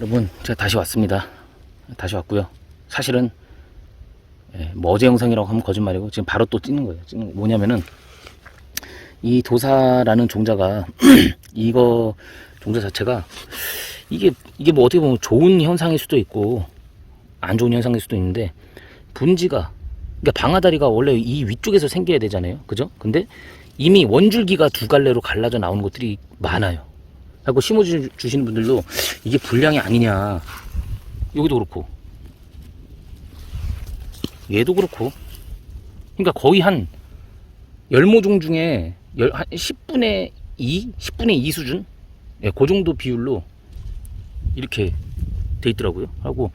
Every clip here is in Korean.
여러분 제가 다시 왔습니다. 다시 왔고요. 사실은 예, 뭐 어제 영상이라고 하면 거짓말이고 지금 바로 또 찍는 거예요. 거. 뭐냐면은 이 도사라는 종자가 이거 종자 자체가 이게 이게 뭐 어떻게 보면 좋은 현상일 수도 있고 안 좋은 현상일 수도 있는데 분지가 그러니까 방아다리가 원래 이 위쪽에서 생겨야 되잖아요. 그죠? 근데 이미 원줄기가 두 갈래로 갈라져 나오는 것들이 많아요. 하고 심어 주- 주시는 분들도 이게 불량이 아니냐. 여기도 그렇고. 얘도 그렇고. 그러니까 거의 한 열모종 중에 열, 한 10분의 2? 10분의 2 수준? 예, 그 정도 비율로 이렇게 돼 있더라고요. 하고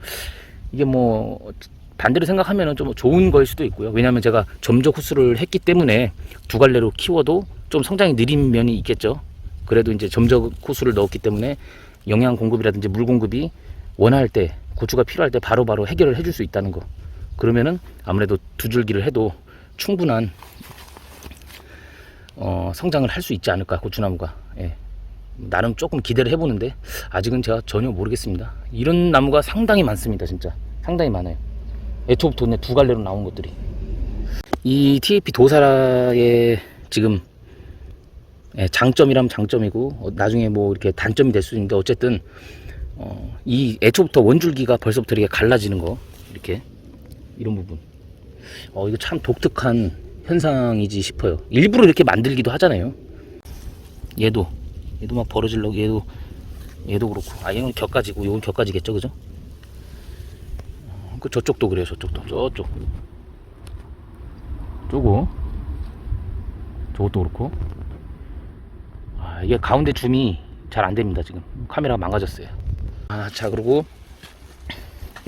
이게 뭐 반대로 생각하면 좀 좋은 거일 수도 있고요. 왜냐하면 제가 점적 흡수를 했기 때문에 두 갈래로 키워도 좀 성장이 느린 면이 있겠죠. 그래도 이제 점적 호수를 넣었기 때문에 영양 공급이라든지 물 공급이 원할 때 고추가 필요할 때 바로 바로 해결을 해줄 수 있다는 거. 그러면은 아무래도 두 줄기를 해도 충분한 어, 성장을 할 수 있지 않을까 고추나무가. 예. 나름 조금 기대를 해보는데 아직은 제가 전혀 모르겠습니다. 이런 나무가 상당히 많습니다, 진짜 상당히 많아요. 애초부터 내두 갈래로 나온 것들이. 이 TAP 도사의 지금 예, 장점이라면 장점이고 어, 나중에 뭐 이렇게 단점이 될 수 있는데 어쨌든 어, 이 애초부터 원줄기가 벌써부터 이렇게 갈라지는 거 이렇게 이런 부분. 어 이거 참 독특한 현상이지 싶어요. 일부러 이렇게 만들기도 하잖아요. 얘도 얘도 막 벌어지려고 얘도 얘도 그렇고. 아 얘는 격가지고 요건 격가지겠죠 그죠? 어, 그 저쪽도 그래요 저쪽도. 저쪽. 저거. 저것도 그렇고 아, 이게 가운데 줌이 잘 안 됩니다 지금. 카메라가 망가졌어요. 아 자 그리고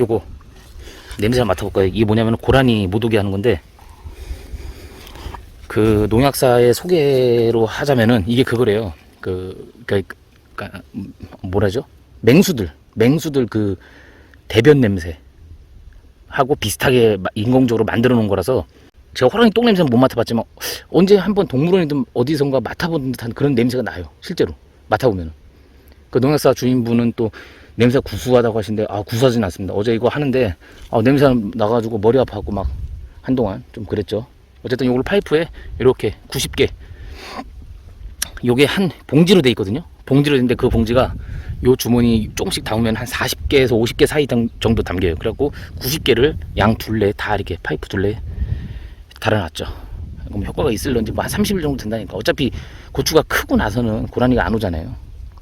요거 냄새 맡아볼까요? 이게 뭐냐면 고라니 못 오게 하는 건데 그 농약사의 소개로 하자면은 이게 그거래요. 그 그니까 그니까 뭐라죠? 맹수들 맹수들 그 대변 냄새 하고 비슷하게 마- 인공적으로 만들어 놓은 거라서 제가 호랑이 똥 냄새는 못 맡아봤지만 언제 한번 동물원이든 어디선가 맡아본 듯한 그런 냄새가 나요. 실제로 맡아보면. 그 농약사 주인분은 또 냄새가 구수하다고 하시는데 아 구수하진 않습니다. 어제 이거 하는데 아, 냄새 나가지고 머리 아파갖고 막 한동안 좀 그랬죠. 어쨌든 요걸 파이프에 이렇게 90개 요게 한 봉지로 돼 있거든요. 봉지로 있는데 그 봉지가 요 주머니 조금씩 담으면 한 40개에서 50개 사이 당- 정도 담겨요. 그래갖고 90개를 양 둘레 다 이렇게 파이프 둘레 달아놨죠. 그럼 효과가 있을런지 뭐 한 30일 정도 된다니까. 어차피 고추가 크고 나서는 고라니가 안 오잖아요.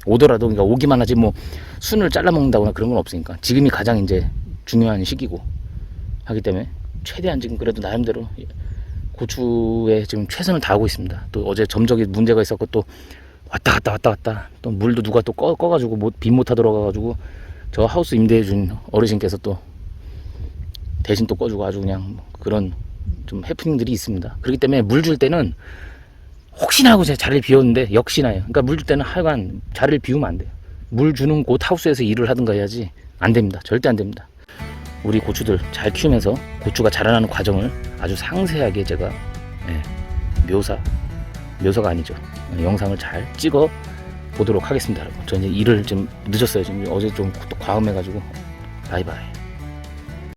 오더라도 그러니까 오기만 하지 뭐 순을 잘라 먹는다거나 그런 건 없으니까 지금이 가장 이제 중요한 시기고 하기 때문에 최대한 지금 그래도 나름대로 고추에 지금 최선을 다하고 있습니다. 또 어제 점적이 문제가 있었고 또 왔다 갔다 왔다 갔다 또 물도 누가 또 꺼, 꺼가지고 못, 빗못 하러 가가지고 저 하우스 임대해준 어르신께서 또 대신 또 꺼주고 아주 그냥 뭐 그런 좀 해프닝들이 있습니다. 그렇기 때문에 물 줄 때는 혹시나 하고 제가 자리를 비웠는데 역시나요. 그러니까 물 줄 때는 하여간 자리를 비우면 안 돼요. 물 주는 곳 하우스에서 일을 하든가 해야지 안 됩니다. 절대 안 됩니다. 우리 고추들 잘 키우면서 고추가 자라나는 과정을 아주 상세하게 제가 예, 묘사 묘사가 아니죠. 예, 영상을 잘 찍어 보도록 하겠습니다, 여러분. 저 이제 일을 좀 늦었어요. 지금 어제 좀 과음해가지고 바이바이.